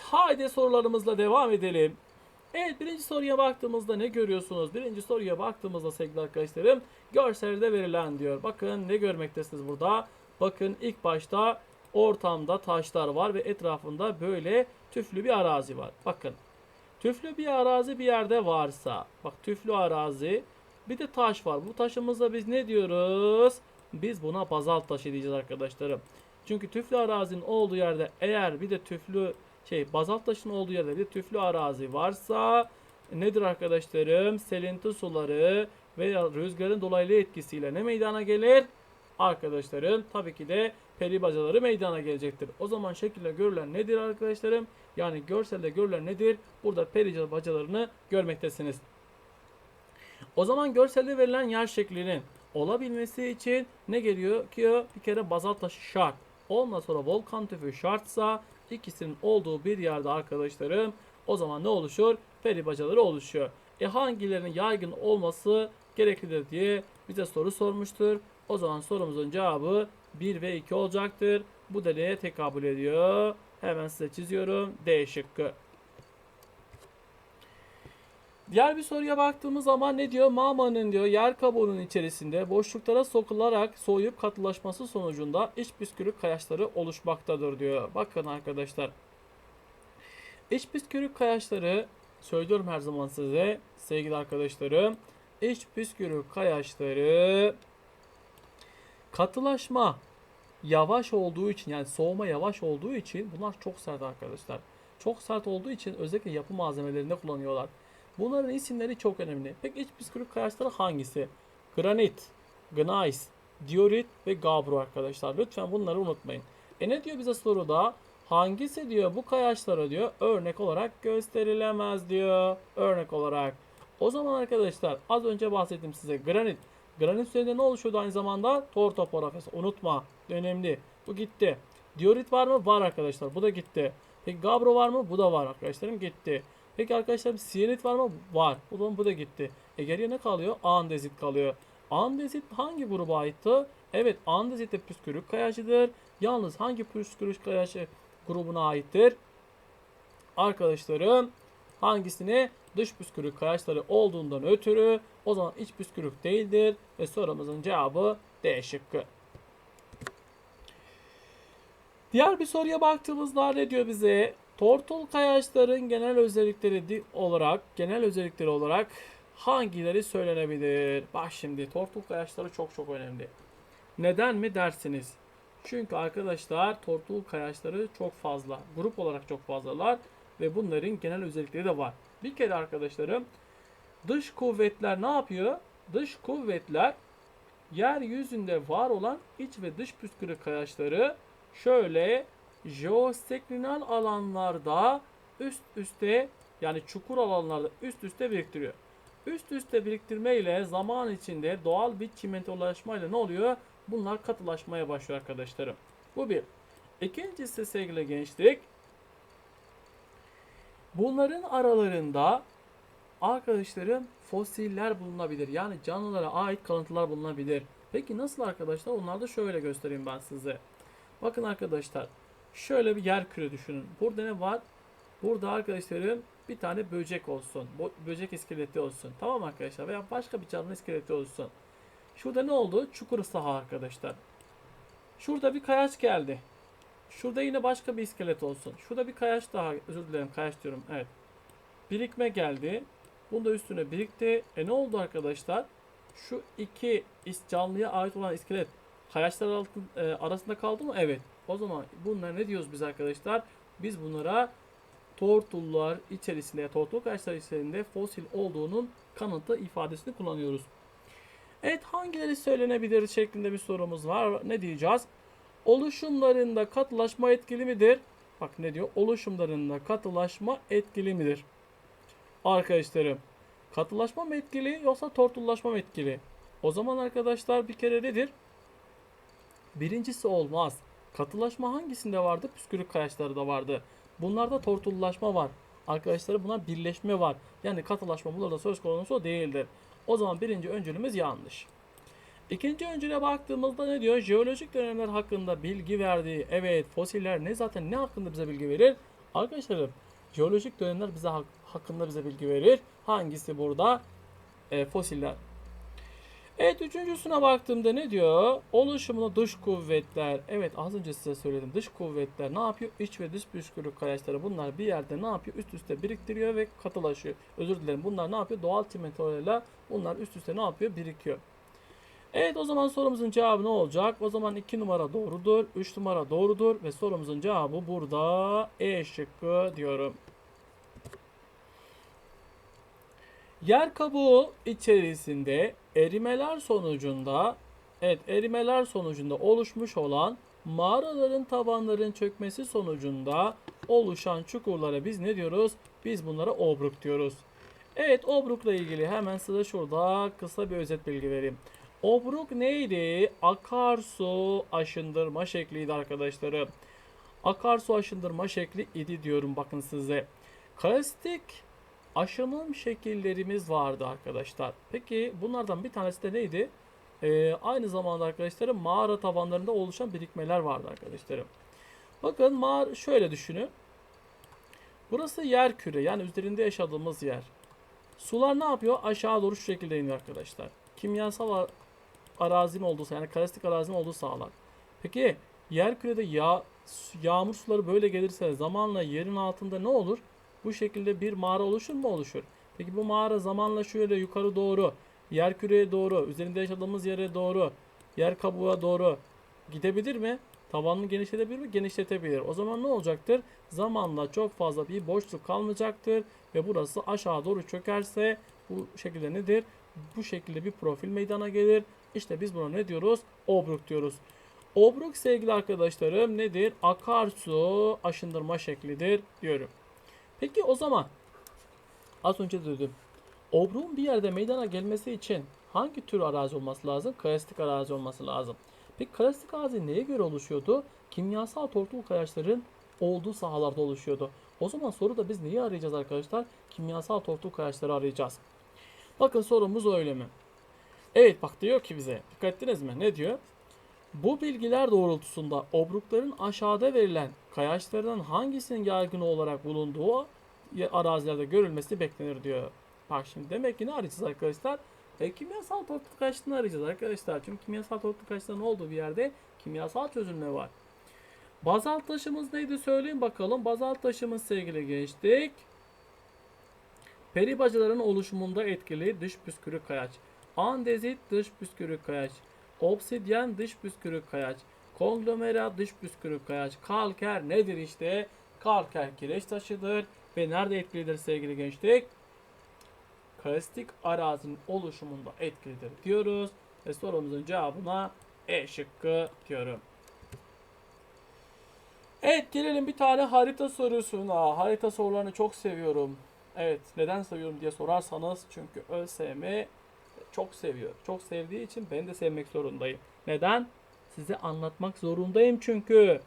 Haydi sorularımızla devam edelim. Evet birinci soruya baktığımızda ne görüyorsunuz? Birinci soruya baktığımızda sevgili arkadaşlarım görselde verilen diyor. Bakın ne görmektesiniz burada? Bakın ilk başta ortamda taşlar var ve etrafında böyle tüflü bir arazi var. Bakın tüflü bir arazi bir yerde varsa bak tüflü arazi bir de taş var. Bu taşımıza biz ne diyoruz? Biz buna bazalt taşı diyeceğiz arkadaşlarım. Çünkü tüflü arazinin olduğu yerde eğer bir de tüflü şey bazalt taşın olduğu yerde bir tüflü arazi varsa nedir arkadaşlarım? Selinti suları veya rüzgarın dolaylı etkisiyle ne meydana gelir? Arkadaşlarım tabii ki de peri bacaları meydana gelecektir. O zaman şekilde görülen nedir arkadaşlarım? Yani görselde görülen nedir? Burada peri bacalarını görmektesiniz. O zaman görselde verilen yer şeklinin olabilmesi için ne geliyor ki? Bir kere bazalt taşı şart. Ondan sonra volkan tüfü şartsa ikisinin olduğu bir yerde arkadaşlarım o zaman ne oluşur? Peri bacaları oluşuyor. E hangilerinin yaygın olması gereklidir diye bize soru sormuştur. O zaman sorumuzun cevabı 1 ve 2 olacaktır. Bu da neye tekabül ediyor? Hemen size çiziyorum. D şıkkı. Diğer bir soruya baktığımız zaman ne diyor? Mağmanın diyor yer kabuğunun içerisinde boşluklara sokularak soğuyup katılaşması sonucunda iç püskürük kayaçları oluşmaktadır diyor. Bakın arkadaşlar. İç püskürük kayaçları söylüyorum her zaman size sevgili arkadaşlarım. İç püskürük kayaçları katılaşma yavaş olduğu için yani soğuma yavaş olduğu için bunlar çok sert arkadaşlar. Çok sert olduğu için özellikle yapı malzemelerinde kullanıyorlar. Bunların isimleri çok önemli. Peki iç püskürük kayaçları hangisi? Granit, gneiss, diorit ve gabbro arkadaşlar. Lütfen bunları unutmayın. E ne diyor bize soruda? Hangisi diyor bu kayaçlara diyor örnek olarak gösterilemez diyor. Örnek olarak. O zaman arkadaşlar az önce bahsettim size granit. Granit üzerinde ne oluşuyordu aynı zamanda? Tortopografisi. Unutma. Önemli. Bu gitti. Diorit var mı? Var arkadaşlar. Bu da gitti. Peki gabbro var mı? Bu da var arkadaşlarım. Gitti. Peki arkadaşlar siyanit var mı? Var. O zaman bu da gitti. E geriye ne kalıyor? Andezit kalıyor. Andezit hangi gruba aitti? Evet andezit de püskürük kayaçıdır. Yalnız hangi püskürük kayaçı grubuna aittir? Arkadaşlarım hangisine? Dış püskürük kayaçları olduğundan ötürü o zaman iç püskürük değildir. Ve sorumuzun cevabı D şıkkı. Diğer bir soruya baktığımızda ne diyor bize? Tortul kayaçların genel özellikleri olarak, genel özellikleri olarak hangileri söylenebilir? Bak şimdi tortul kayaçları çok çok önemli. Neden mi dersiniz? Çünkü arkadaşlar tortul kayaçları çok fazla. Grup olarak çok fazlalar ve bunların genel özellikleri de var. Bir kere arkadaşlarım dış kuvvetler ne yapıyor? Dış kuvvetler yeryüzünde var olan iç ve dış püskürük kayaçları şöyle jeosteklinal alanlarda üst üste yani çukur alanlarda üst üste biriktiriyor. Üst üste biriktirme ile zaman içinde doğal bir çimentolaşmayla ne oluyor? Bunlar katılaşmaya başlıyor arkadaşlarım. Bu bir. İkincisi sevgili gençlik. Bunların aralarında arkadaşlarım fosiller bulunabilir. Yani canlılara ait kalıntılar bulunabilir. Peki nasıl arkadaşlar? Onları da şöyle göstereyim ben size. Bakın arkadaşlar. Şöyle bir yer küre düşünün. Burada ne var? Burada arkadaşlarım bir tane böcek olsun. Böcek iskeleti olsun. Tamam arkadaşlar? Veya başka bir canlı iskeleti olsun. Şurada ne oldu? Çukur saha arkadaşlar. Şurada bir kayaç geldi. Şurada yine başka bir iskelet olsun. Şurada bir kayaç daha. Özür dilerim kayaç diyorum. Evet. Birikme geldi. Bunda üstüne birikti. E ne oldu arkadaşlar? Şu iki canlıya ait olan iskelet kayaçlar altın, e, arasında kaldı mı? Evet. O zaman bunlar ne diyoruz biz arkadaşlar? Biz bunlara tortullar içerisinde, tortul kayaçlar içerisinde fosil olduğunun kanıtı ifadesini kullanıyoruz. Evet hangileri söylenebilir şeklinde bir sorumuz var. Ne diyeceğiz? Oluşumlarında katılaşma etkili midir? Bak ne diyor? Oluşumlarında katılaşma etkili midir? Arkadaşlarım katılaşma mı etkili yoksa tortullaşma mı etkili? O zaman arkadaşlar bir kere nedir? Birincisi olmaz. Katılaşma hangisinde vardı? Püskürük kayaçları da vardı. Bunlarda tortullaşma var. Arkadaşlar buna birleşme var. Yani katılaşma bunlarda söz konusu değildir. O zaman birinci öncülümüz yanlış. İkinci öncüle baktığımızda ne diyor? Jeolojik dönemler hakkında bilgi verdiği. Evet fosiller ne zaten ne hakkında bize bilgi verir? Arkadaşlarım jeolojik dönemler bize hak- hakkında bize bilgi verir. Hangisi burada? E, fosiller. Evet üçüncüsüne baktığımda ne diyor? Oluşumuna dış kuvvetler. Evet az önce size söyledim. Dış kuvvetler ne yapıyor? İç ve dış püskürük kayaçları bunlar bir yerde ne yapıyor? Üst üste biriktiriyor ve katılaşıyor. Özür dilerim. Bunlar ne yapıyor? Doğal çimentolarıyla bunlar üst üste ne yapıyor? Birikiyor. Evet o zaman sorumuzun cevabı ne olacak? O zaman 2 numara doğrudur, 3 numara doğrudur ve sorumuzun cevabı burada E şıkkı diyorum. Yer kabuğu içerisinde erimeler sonucunda evet erimeler sonucunda oluşmuş olan mağaraların tabanların çökmesi sonucunda oluşan çukurlara biz ne diyoruz? Biz bunlara obruk diyoruz. Evet obrukla ilgili hemen size şurada kısa bir özet bilgi vereyim. Obruk neydi? Akarsu aşındırma şekliydi arkadaşlarım. Akarsu aşındırma şekli idi diyorum bakın size. Karstik aşınım şekillerimiz vardı arkadaşlar. Peki bunlardan bir tanesi de neydi? Ee, aynı zamanda arkadaşlarım mağara tavanlarında oluşan birikmeler vardı arkadaşlarım. Bakın mağara şöyle düşünün. Burası yer küre yani üzerinde yaşadığımız yer. Sular ne yapıyor? Aşağı doğru şu şekilde iniyor arkadaşlar. Kimyasal arazim olduğu yani karestik arazim olduğu sağlar. Peki yer kürede yağ, yağmur suları böyle gelirse zamanla yerin altında ne olur? Bu şekilde bir mağara oluşur mu? Oluşur. Peki bu mağara zamanla şöyle yukarı doğru, yer küreye doğru, üzerinde yaşadığımız yere doğru, yer kabuğa doğru gidebilir mi? Tavanını genişletebilir mi? Genişletebilir. O zaman ne olacaktır? Zamanla çok fazla bir boşluk kalmayacaktır ve burası aşağı doğru çökerse bu şekilde nedir? Bu şekilde bir profil meydana gelir. İşte biz buna ne diyoruz? Obruk diyoruz. Obruk sevgili arkadaşlarım nedir? Akarsu aşındırma şeklidir diyorum. Peki o zaman az önce de dedim. Obruğun bir yerde meydana gelmesi için hangi tür arazi olması lazım? Karestik arazi olması lazım. Peki karestik arazi neye göre oluşuyordu? Kimyasal tortul kayaçların olduğu sahalarda oluşuyordu. O zaman soruda biz neyi arayacağız arkadaşlar? Kimyasal tortul kayaçları arayacağız. Bakın sorumuz öyle mi? Evet bak diyor ki bize. Dikkat ettiniz mi? Ne diyor? Bu bilgiler doğrultusunda obrukların aşağıda verilen kayaçlardan hangisinin yaygın olarak bulunduğu arazilerde görülmesi beklenir diyor. Bak şimdi demek ki ne arayacağız arkadaşlar? E, kimyasal tortul kayaçlarını arayacağız arkadaşlar. Çünkü kimyasal tortul kayaçların olduğu bir yerde kimyasal çözülme var. Bazalt taşımız neydi söyleyin bakalım. Bazalt taşımız sevgili geçtik. Peribacıların oluşumunda etkili dış püskürük kayaç. Andezit dış püskürük kayaç. Obsidyen dış püskürük kayaç. Konglomerat dış püskürük kayaç. Kalker nedir işte? Kalker kireç taşıdır ve nerede etkilidir sevgili gençlik? Karstik arazinin oluşumunda etkilidir diyoruz ve sorumuzun cevabına E şıkkı diyorum. Evet gelelim bir tane harita sorusuna. Harita sorularını çok seviyorum. Evet neden seviyorum diye sorarsanız çünkü ÖSYM çok seviyor. Çok sevdiği için ben de sevmek zorundayım. Neden? Size anlatmak zorundayım çünkü.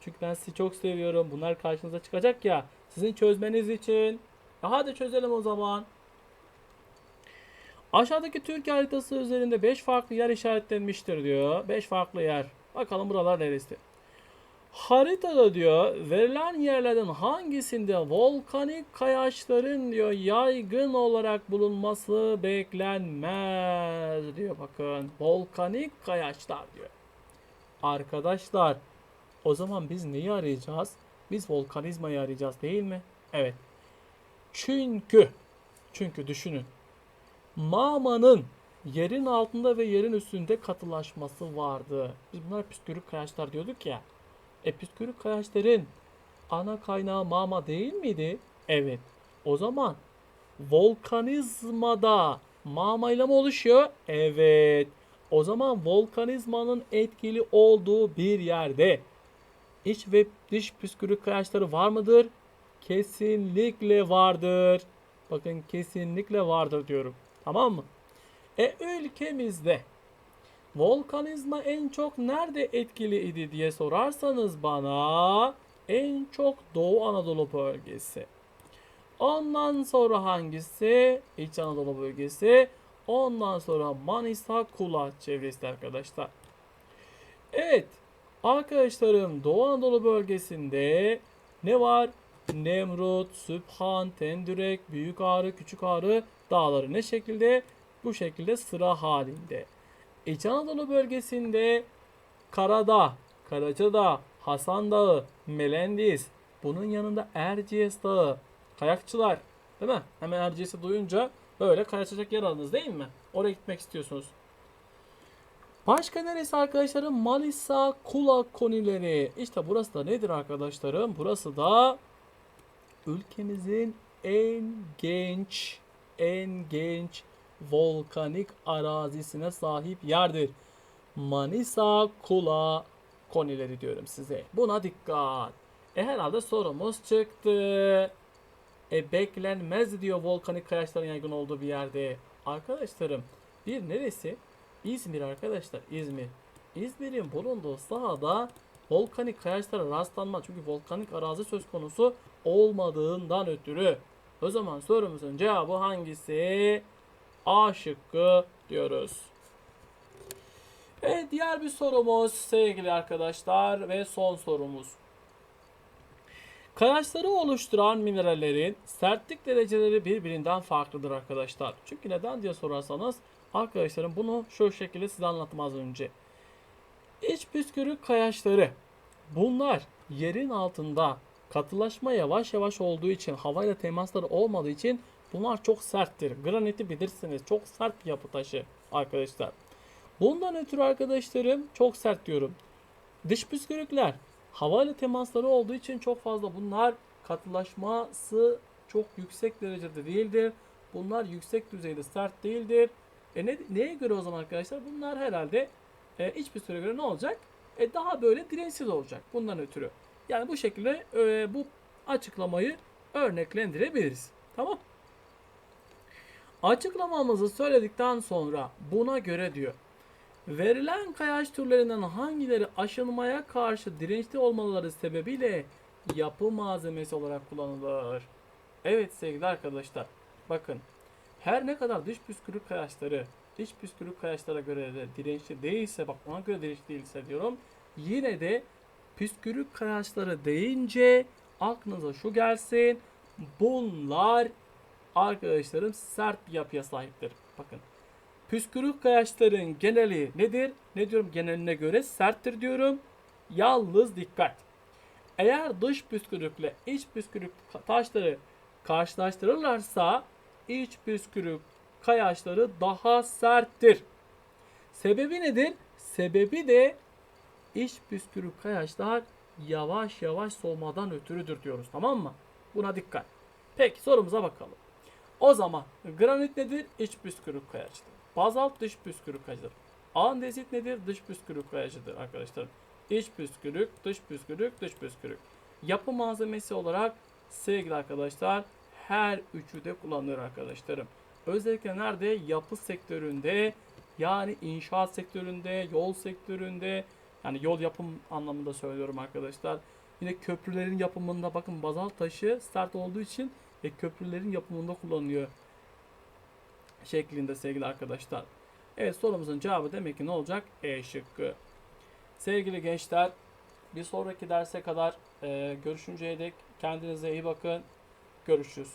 Çünkü ben sizi çok seviyorum. Bunlar karşınıza çıkacak ya. Sizin çözmeniz için. Ya hadi çözelim o zaman. Aşağıdaki Türkiye haritası üzerinde 5 farklı yer işaretlenmiştir diyor. 5 farklı yer. Bakalım buralar neresi? Haritada diyor verilen yerlerden hangisinde volkanik kayaçların diyor yaygın olarak bulunması beklenmez diyor bakın. Volkanik kayaçlar diyor. Arkadaşlar o zaman biz neyi arayacağız? Biz volkanizmayı arayacağız değil mi? Evet. Çünkü çünkü düşünün. Mağmanın yerin altında ve yerin üstünde katılaşması vardı. Biz bunlar püskürük kayaçlar diyorduk ya. E püskürük kayaçların ana kaynağı mağma değil miydi? Evet. O zaman volkanizmada mağmayla mı oluşuyor? Evet. O zaman volkanizmanın etkili olduğu bir yerde iç ve dış püskürük kayaçları var mıdır? Kesinlikle vardır. Bakın kesinlikle vardır diyorum. Tamam mı? E ülkemizde volkanizma en çok nerede etkili idi diye sorarsanız bana en çok Doğu Anadolu bölgesi. Ondan sonra hangisi? İç Anadolu bölgesi. Ondan sonra Manisa Kula çevresi arkadaşlar. Evet. Arkadaşlarım Doğu Anadolu bölgesinde ne var? Nemrut, Sübhan, Tendürek, Büyük Ağrı, Küçük Ağrı dağları ne şekilde? Bu şekilde sıra halinde. İç Anadolu bölgesinde Karadağ, Karacadağ, Hasan Dağı, Melendiz, bunun yanında Erciyes Dağı, kayakçılar değil mi? Hemen Erciyes'i duyunca böyle kayaçacak yer aradınız değil mi? Oraya gitmek istiyorsunuz. Başka neresi arkadaşlarım? Manisa Kula konileri. İşte burası da nedir arkadaşlarım? Burası da ülkemizin en genç, en genç volkanik arazisine sahip yerdir. Manisa Kula konileri diyorum size. Buna dikkat. E herhalde sorumuz çıktı. E beklenmez diyor volkanik kayaçların yaygın olduğu bir yerde. Arkadaşlarım bir neresi? İzmir arkadaşlar İzmir. İzmir'in bulunduğu sahada volkanik kayaçlara rastlanmaz. Çünkü volkanik arazi söz konusu olmadığından ötürü. O zaman sorumuzun cevabı hangisi? A şıkkı diyoruz. Evet diğer bir sorumuz sevgili arkadaşlar ve son sorumuz. Kayaçları oluşturan minerallerin sertlik dereceleri birbirinden farklıdır arkadaşlar. Çünkü neden diye sorarsanız arkadaşlarım bunu şu şekilde size anlattım az önce. İç püskürük kayaçları bunlar yerin altında katılaşma yavaş yavaş olduğu için havayla temasları olmadığı için bunlar çok serttir. Graniti bilirsiniz çok sert bir yapı taşı arkadaşlar. Bundan ötürü arkadaşlarım çok sert diyorum. Dış püskürükler havayla temasları olduğu için çok fazla bunlar katılaşması çok yüksek derecede değildir. Bunlar yüksek düzeyde sert değildir. E ne, neye göre o zaman arkadaşlar? Bunlar herhalde e, iç püsküre göre ne olacak? E, daha böyle dirençsiz olacak bundan ötürü. Yani bu şekilde e, bu açıklamayı örneklendirebiliriz. Tamam. Açıklamamızı söyledikten sonra buna göre diyor. Verilen kayaç türlerinden hangileri aşınmaya karşı dirençli olmaları sebebiyle yapı malzemesi olarak kullanılır? Evet sevgili arkadaşlar. Bakın. Her ne kadar dış püskürük kayaçları dış püskürük kayaçlara göre de dirençli değilse bak ona göre dirençli değilse diyorum. Yine de püskürük kayaçları deyince aklınıza şu gelsin. Bunlar arkadaşlarım sert bir yapıya sahiptir. Bakın. Püskürük kayaçların geneli nedir? Ne diyorum geneline göre serttir diyorum. Yalnız dikkat. Eğer dış püskürükle iç püskürük taşları karşılaştırırlarsa iç püskürük kayaçları daha serttir. Sebebi nedir? Sebebi de iç püskürük kayaçlar yavaş yavaş soğumadan ötürüdür diyoruz tamam mı? Buna dikkat. Peki sorumuza bakalım. O zaman granit nedir? İç püskürük kayaçtır. Bazalt dış püskürük kayaçtır. Andezit nedir? Dış püskürük kayaçıdır arkadaşlar. İç püskürük, dış püskürük, dış püskürük. Yapı malzemesi olarak sevgili arkadaşlar her üçü de kullanılır arkadaşlarım. Özellikle nerede? Yapı sektöründe yani inşaat sektöründe, yol sektöründe yani yol yapım anlamında söylüyorum arkadaşlar. Yine köprülerin yapımında bakın bazalt taşı sert olduğu için ve köprülerin yapımında kullanılıyor şeklinde sevgili arkadaşlar. Evet sorumuzun cevabı demek ki ne olacak? E şıkkı. Sevgili gençler bir sonraki derse kadar e, görüşünceye dek kendinize iyi bakın. Görüşürüz.